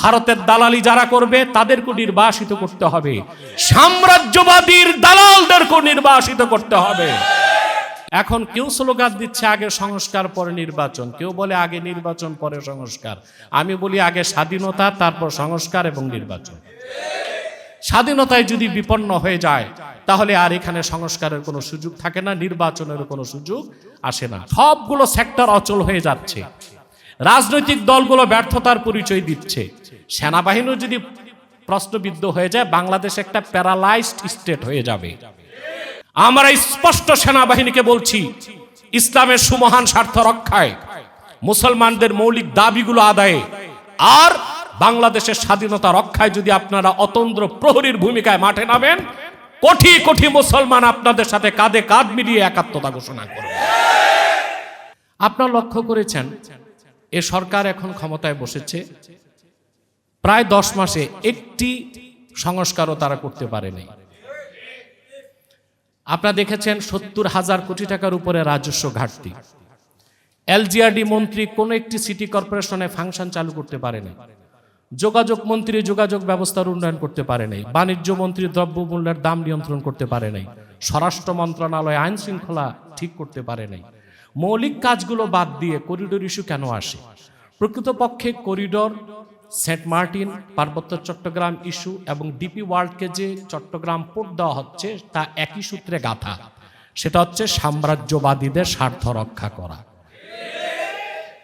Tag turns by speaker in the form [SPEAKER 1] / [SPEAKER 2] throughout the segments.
[SPEAKER 1] ভারতের দালালি যারা করবে তাদেরকে নির্বাসিত করতে হবে। সাম্রাজ্যবাদীর দালালদেরকে নির্বাসিত করতে হবে। এখন কেউ স্লোগান দিচ্ছে, আগে সংস্কার, পরে নির্বাচন। কেউ বলে, আগে নির্বাচন, পরে সংস্কার। আমি বলি, আগে স্বাধীনতা, তারপর সংস্কার এবং নির্বাচন। স্বাধীনতায় যদি বিপন্ন হয়ে যায়, তাহলে আর এখানে সংস্কারের কোনো সুযোগ থাকে না, নির্বাচনের কোনো সুযোগ আসে না। সবগুলো সেক্টর অচল হয়ে যাচ্ছে। রাজনৈতিক দলগুলো ব্যর্থতার পরিচয় দিচ্ছে। সেনাবাহিনীও যদি প্রশ্নবিদ্ধ হয়ে যায়, বাংলাদেশ একটা প্যারালাইজড স্টেট হয়ে যাবে। আমরা স্পষ্ট সেনাবাহিনীকে বলছি, ইসলামের সুমহান স্বার্থ রক্ষায় মুসলমানদের মৌলিক দাবিগুলো আদায়ে, আর বাংলাদেশের স্বাধীনতা রক্ষায় যদি আপনারা অতন্দ্র প্রহরীর ভূমিকায় মাঠে নামেন, কোটি কোটি মুসলমান আপনাদের সাথে কাঁধে কাঁধ মিলিয়ে একাত্মতা ঘোষণা করবে আপনারা লক্ষ্য করেছেন, এ সরকার এখন ক্ষমতায় বসেছে প্রায় দশ মাসে একটি সংস্কারও তারা করতে পারেনি। আপনারা দেখেছেন সত্তর হাজার কোটি টাকার উপরে রাজস্ব ঘাটতি। এলজিআরডি মন্ত্রী কোনো একটি সিটি কর্পোরেশনে ফাংশন চালু করতে পারেনি। যোগাযোগ মন্ত্রী যোগাযোগ ব্যবস্থার উন্নয়ন করতে পারে নাই বাণিজ্য মন্ত্রী দ্রব্য মূল্যের দাম নিয়ন্ত্রণ করতে পারে নাই স্বরাষ্ট্র মন্ত্রণালয় আইন শৃঙ্খলা ঠিক করতে পারে নাই মৌলিক কাজগুলো বাদ দিয়ে করিডোর ইস্যু কেন আসে? প্রকৃতপক্ষে করিডোর সেন্ট মার্টিন, পার্বত্য চট্টগ্রাম ইস্যু এবং ডিপি ওয়ার্ল্ডকে যে চট্টগ্রাম পোর্ট দেওয়া হচ্ছে, তা একই সূত্রে গাথা। সেটা হচ্ছে সাম্রাজ্যবাদীদের স্বার্থ রক্ষা করা।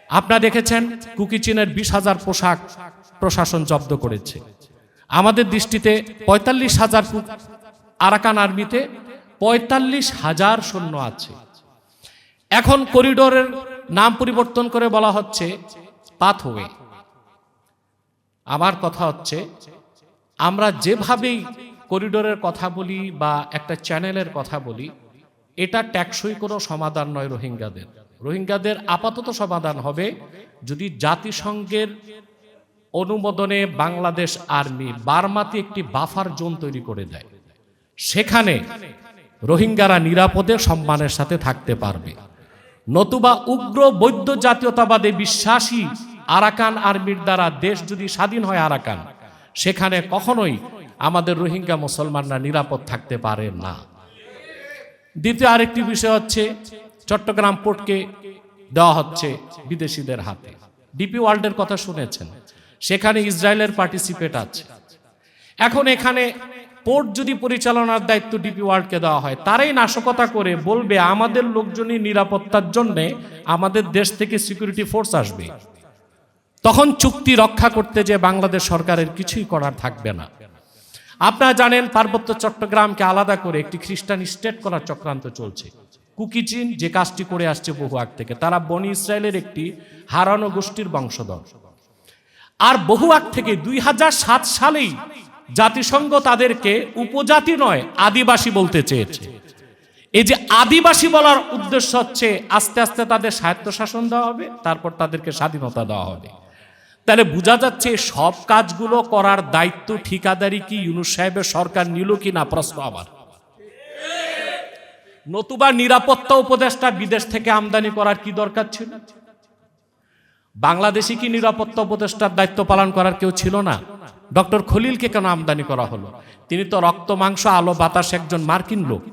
[SPEAKER 1] আপনারা দেখেছেন কুকি চীনের বিশ হাজার পোশাক প্রশাসন জব্দ করেছে। আমাদের দৃষ্টিতে পঁয়তাল্লিশ হাজার আরাকান আর্মিতে পঁয়তাল্লিশ হাজার সৈন্য আছে। এখন করিডোরের নাম পরিবর্তন করে বলা হচ্ছে পাথওয়ে। আমার কথা হচ্ছে, আমরা যেভাবেই করিডোরের কথা বলি বা একটা চ্যানেলের কথা বলি, এটা ট্যাক্সই কোনো সমাধান নয় রোহিঙ্গাদের। রোহিঙ্গাদের আপাতত সমাধান হবে যদি জাতিসংঘের অনুমোদনে বাংলাদেশ আর্মি বার্মাতে একটি বাফার জোন তৈরি করে দেয়। সেখানে রোহিঙ্গারা নিরাপদে সম্মানের সাথে থাকতে পারবে। নতুবা উগ্র বৈদ্য জাতীয়তাবাদে বিশ্বাসী আরাকান আর্মির দ্বারা দেশ যদি স্বাধীন হয় আরাকান, সেখানে কখনোই আমাদের রোহিঙ্গা মুসলমানরা নিরাপদ থাকতে পারে না। দ্বিতীয় আরেকটি বিষয় হচ্ছে, চট্টগ্রাম পোর্টকে দেওয়া হচ্ছে বিদেশিদের হাতে। ডিপি ওয়ার্ল্ডের কথা শুনেছেন, সেখানে ইসরায়েলের পার্টিসিপেট আছে। এখন এখানে পোর্ট যদি পরিচালনার দায়িত্ব ডিপি ওয়ার্ল্ডকে দেওয়া হয়, তারাই নাশকতা করে বলবে, আমাদের লোকজনই নিরাপত্তার জন্যে আমাদের দেশ থেকে সিকিউরিটি ফোর্স আসবে। তখন চুক্তি রক্ষা করতে যে বাংলাদেশ সরকারের কিছুই করার থাকবে না। আপনারা জানেন পার্বত্য চট্টগ্রামকে আলাদা করে একটি খ্রিস্টান স্টেট করার চক্রান্ত চলছে। কুকি চীন যে কাজটি করে আসছে বহু আগ থেকে, তারা বনি ইসরায়েলের একটি হারানো গোষ্ঠীর বংশধর। আর বহু আগ থেকে দুই সালেই জাতিসংঘ তাদেরকে উপজাতি নয়, আদিবাসী বলতে চেয়েছে। এই যে আদিবাসী বলার উদ্দেশ্য হচ্ছে, আস্তে আস্তে তাদের স্বায়ত্তশাসন দেওয়া হবে, তারপর তাদেরকে স্বাধীনতা দেওয়া হবে। তাহলে বোঝা যাচ্ছে সব কাজগুলো করার দায়িত্ব ঠিকাদারি কি ইউনুস সাহেবের সরকার নিল কি না? প্রশ্ন আবার। নতুবা নিরাপত্তা উপদেষ্টা বিদেশ থেকে আমদানি করার কি দরকার ছিল? বাংলাদেশি কি নিরাপত্তা উপদেষ্টার দায়িত্ব পালন করার কেউ ছিল না? ডক্টর খলিলকে কেন আমদানি করা হলো? তিনি তো রক্ত, মাংস, আলো, বাতাস একজন মার্কিন লোক।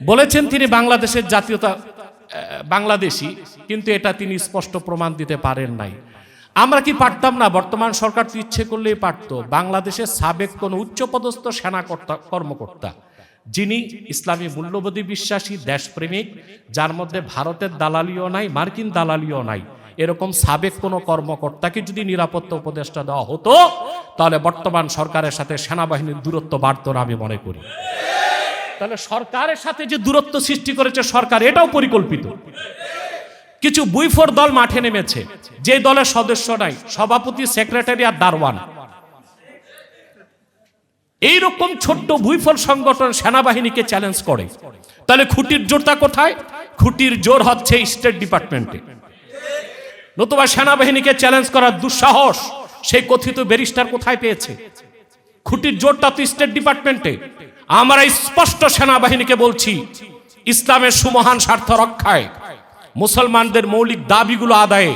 [SPEAKER 1] বলেছেন তিনি বাংলাদেশের জাতীয়তা বাংলাদেশি, কিন্তু এটা তিনি স্পষ্ট প্রমাণ দিতে পারেন নাই। আমরা কি পারতাম না? বর্তমান সরকার তো ইচ্ছে করলেই পারত। বাংলাদেশের সাবেক কোন উচ্চপদস্থ সেনা কর্তা- কর্মকর্তা, যিনি ইসলামী মূল্যবোধী বিশ্বাসী, দেশপ্রেমিক, যার মধ্যে ভারতের দালালিও নাই, মার্কিন দালালিও নাই, এরকম সাবেক কোনো কর্মকর্তাকে যদি নিরাপত্তা উপদেষ্টা দেওয়া হতো, তাহলে বর্তমান সরকারের সাথে সেনাবাহিনীর দূরত্ব বাড়ত না আমি মনে করি। তাহলে সরকারের সাথে যে দূরত্ব সৃষ্টি করেছে সরকার, এটাও পরিকল্পিত। কিছু বুইফোর দল মাঠে নেমেছে। যে দলের সদস্য নাই, সভাপতি, সেক্রেটারি আর দারওয়ান এইরকম ছোট্ট ভুইফল সংগঠন সেনাবাহিনীকে চ্যালেঞ্জ করে। তাহলে খুঁটির জোরটা কোথায়? খুঁটির জোর হচ্ছে স্টেট ডিপার্টমেন্টে নতুবা সেনাবাহিনীকে চ্যালেঞ্জ করার দুঃসাহস, সেই কথিত ব্যারিস্টার কোথায় পেয়েছে? খুঁটির জোরটা তো স্টেট ডিপার্টমেন্টে আমরা স্পষ্ট সেনাবাহিনীকে বলছি, ইসলামের সুমহান স্বার্থ রক্ষায়। মুসলমানদের মৌলিক দাবিগুলো আদায়ে।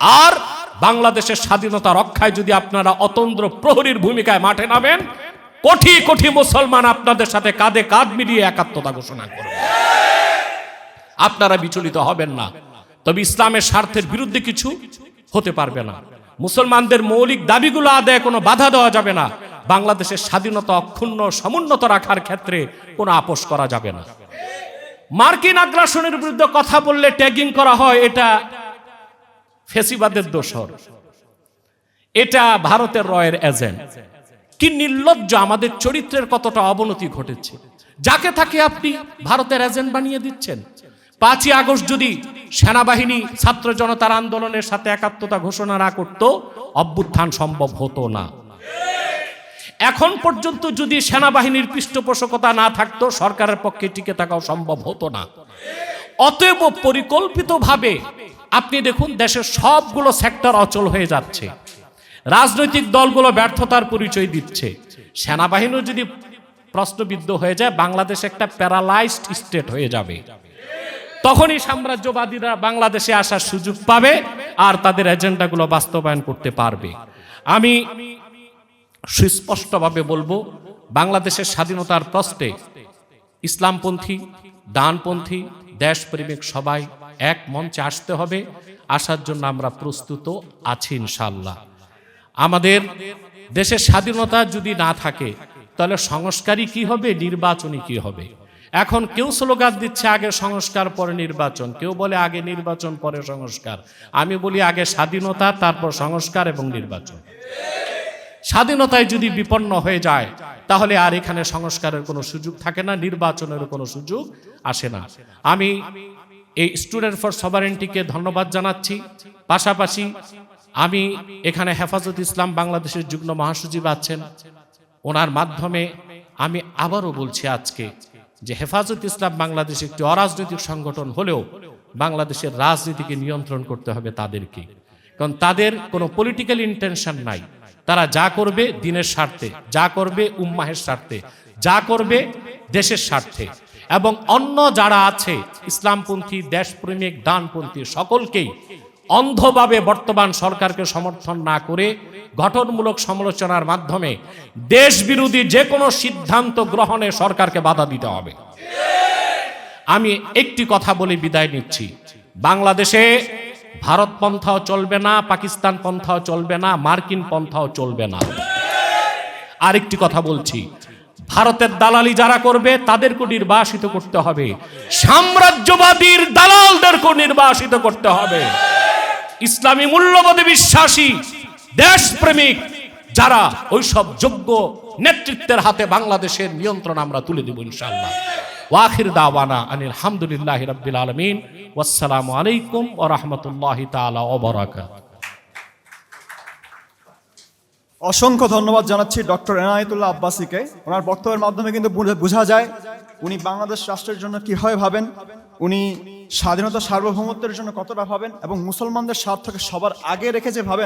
[SPEAKER 1] আর বাংলাদেশের স্বাধীনতা রক্ষায় যদি আপনারা অতন্দ্র প্রহরীর ভূমিকায় মাঠে নামেন, কোটি কোটি মুসলমান আপনাদের সাথে কাঁধে কাঁধ মিলিয়ে একাত্মতা ঘোষণা করবে। আপনারা বিচলিত হবেন না। তবে ইসলামের স্বার্থের বিরুদ্ধে কিছু হতে পারবে না। মুসলমানদের মৌলিক দাবিগুলো আদায়ে কোনো বাধা দেওয়া যাবে না। বাংলাদেশের স্বাধীনতা অক্ষুণ্ণ সমুন্নত রাখার ক্ষেত্রে কোনো আপোষ করা যাবে না। মার্কিন আগ্রাসনের বিরুদ্ধে কথা বললে ট্যাগিং করা হয়, এটা ফেসিবাদের দোষর। এটা ভারতের রয়ের এজেন্ট। কি নির্লজ্জ আমাদের চরিত্রের কতটা অবনতি ঘটেছে। যাকে থাকে আপনি ভারতের এজেন্ট বানিয়ে দিচ্ছেন। পাঁচই আগস্ট যদি সেনাবাহিনী ছাত্র জনতার আন্দোলনের সাথে একাত্মতা ঘোষণা না করত, অভ্যুত্থান সম্ভব হতো না। এখন পর্যন্ত যদি সেনাবাহিনীর পৃষ্ঠপোষকতা না থাকতো, সরকারের পক্ষে টিকে থাকাও সম্ভব হতো না। অতএব পরিকল্পিতভাবে আপনি দেখুন, দেশের সবগুলো সেক্টর অচল হয়ে যাচ্ছে। রাজনৈতিক দলগুলো ব্যর্থতার পরিচয় দিচ্ছে। সেনাবাহিনীও যদি প্রশ্নবিদ্ধ হয়ে যায়, বাংলাদেশ একটা প্যারালাইজড স্টেট হয়ে যাবে। তখনই সাম্রাজ্যবাদীরা বাংলাদেশে আসার সুযোগ পাবে আর তাদের এজেন্ডাগুলো বাস্তবায়ন করতে পারবে। আমি সুস্পষ্টভাবে বলব, বাংলাদেশের স্বাধীনতার প্রশ্নে ইসলামপন্থী ডানপন্থী দেশপ্রেমিক সবাই এক মঞ্চে আসতে হবে। আসার জন্য আমরা প্রস্তুত আছি ইনশাল্লাহ আমাদের দেশের স্বাধীনতা যদি না থাকে, তাহলে সংস্কারই কি হবে, নির্বাচনই কি হবে? এখন কেউ স্লোগান দিচ্ছে, আগে সংস্কার, পরে নির্বাচন। কেউ বলে আগে নির্বাচন, পরে সংস্কার। আমি বলি আগে স্বাধীনতা, তারপর সংস্কার এবং নির্বাচন। স্বাধীনতায় যদি বিপন্ন হয়ে যায়, তাহলে আর এখানে সংস্কারের কোনো সুযোগ থাকে না, নির্বাচনের কোনো সুযোগ আসে না। আমি এই স্টুডেন্ট ফর সভারেন্টিকে ধন্যবাদ জানাচ্ছি। পাশাপাশি আমি এখানে হেফাজত ইসলাম বাংলাদেশের যুগ্ম মহাসচিব আছেন। ওনার মাধ্যমে আমি আবারও বলছি আজকে যে হেফাজত ইসলাম বাংলাদেশ একটি অরাজনৈতিক সংগঠন হলেও বাংলাদেশের রাজনীতিকে নিয়ন্ত্রণ করতে হবে তাদেরকে। কারণ তাদের কোনো পলিটিক্যাল ইন্টেনশন নাই। তারা যা করবে দিনের স্বার্থে, যা করবে উম্মাহের স্বার্থে, যা করবে দেশের স্বার্থে। এবং অন্য যারা আছে, ইসলামপন্থী, দেশপ্রেমিক ডানপন্থী সকলকেই অন্ধভাবে বর্তমান সরকারকে সমর্থন না করে গঠনমূলক সমালোচনার মাধ্যমে দেশ বিরোধী যে কোনো সিদ্ধান্ত গ্রহণে সরকারকে বাধা দিতে হবে। আমি একটি কথা বলে বিদায় নিচ্ছি। বাংলাদেশে ভারত পন্থাও চলবে না, পাকিস্তান পন্থাও চলবে না, মার্কিন পন্থাও চলবে না। আরেকটি কথা বলছি, ভারতের দালালি যারা করবে, তাদেরকে নির্বাসিত করতে হবে। সাম্রাজ্যবাদীর দালালদেরকে নির্বাসিত করতে হবে। ইসলামী মূল্যবোধে বিশ্বাসী, দেশপ্রেমিক, যারা ওইসব যোগ্য নেতৃত্বের হাতে বাংলাদেশের নিয়ন্ত্রণ আমরা তুলে দেব ইনশাআল্লাহ। ওয়াখির দাওয়ানা আনিল হামদুলিল্লাহ রাব্বিল আলামিন। ওয়াসসালামু আলাইকুম ওয়া রাহমাতুল্লাহি তাআলা ওয়া বারাকাতুহু।
[SPEAKER 2] অসংখ্য ধন্যবাদ জানাচ্ছি ডক্টর এনায়েতুল্লাহ আব্বাসীকে। ওনার বক্তব্যের মাধ্যমে কিন্তু বোঝা যায় উনি বাংলাদেশ রাষ্ট্রের জন্য কীভাবে ভাবেন, উনি স্বাধীনতা সার্বভৌমত্বের জন্য কতটা ভাবেন এবং মুসলমানদের স্বার্থকে সবার আগে রেখে যে ভাবেন